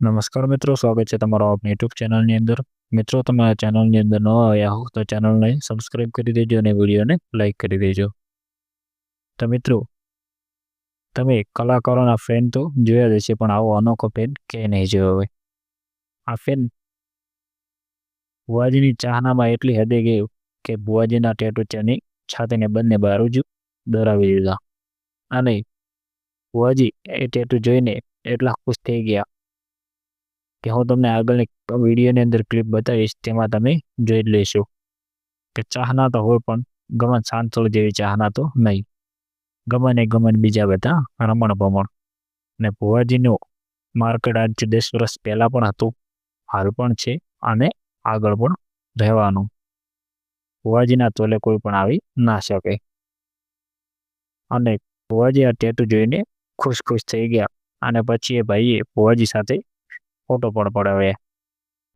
નમસ્કાર મિત્રો, સ્વાગત છે તમારો આપણી યુટ્યુબ ચેનલની અંદર. મિત્રો, તમે આ ચેનલની અંદર ન આવ્યા હો તો ચેનલને સબસ્ક્રાઈબ કરી દેજો અને વિડીયોને લાઈક કરી દેજો. તો મિત્રો, તમે કલાકારોના ફેન તો જોયા જ હશે, પણ આવો અનોખો ફેન ક્યાંય નહીં જોયો હોય. આ ફેન ભુવાજીની ચાહનામાં એટલી હદે ગયું કે ભુવાજીના ટેટુ તેની છાતીને બંને બારુજુ દરાવી દીધા. અને ભુવાજી એ ટેટુ જોઈને એટલા ખુશ થઈ ગયા. કે હું તમને આગળની વિડીયોની અંદર ક્લિપ બતાવીશ, તેમાં તમે જોઈ લેશો કે ચાહના તો હોય પણ ગમન શાંતળ જેવી ચાહના તો નહીં. ગમન એ ગમન બીજા બધા રમણ ભમણ. અને ભુવાજીનું માર્કેટ આજથી દસ વર્ષ પહેલાં પણ હતું, હાલ પણ છે અને આગળ પણ રહેવાનું. ભુવાજીના તોલે કોઈ પણ આવી ના શકે. અને ભુવાજી આ ટેટુ જોઈને ખુશ ખુશ થઈ ગયા અને પછી એ ભાઈએ ભુવાજી સાથે ஃபோட்டோ போட போடவே.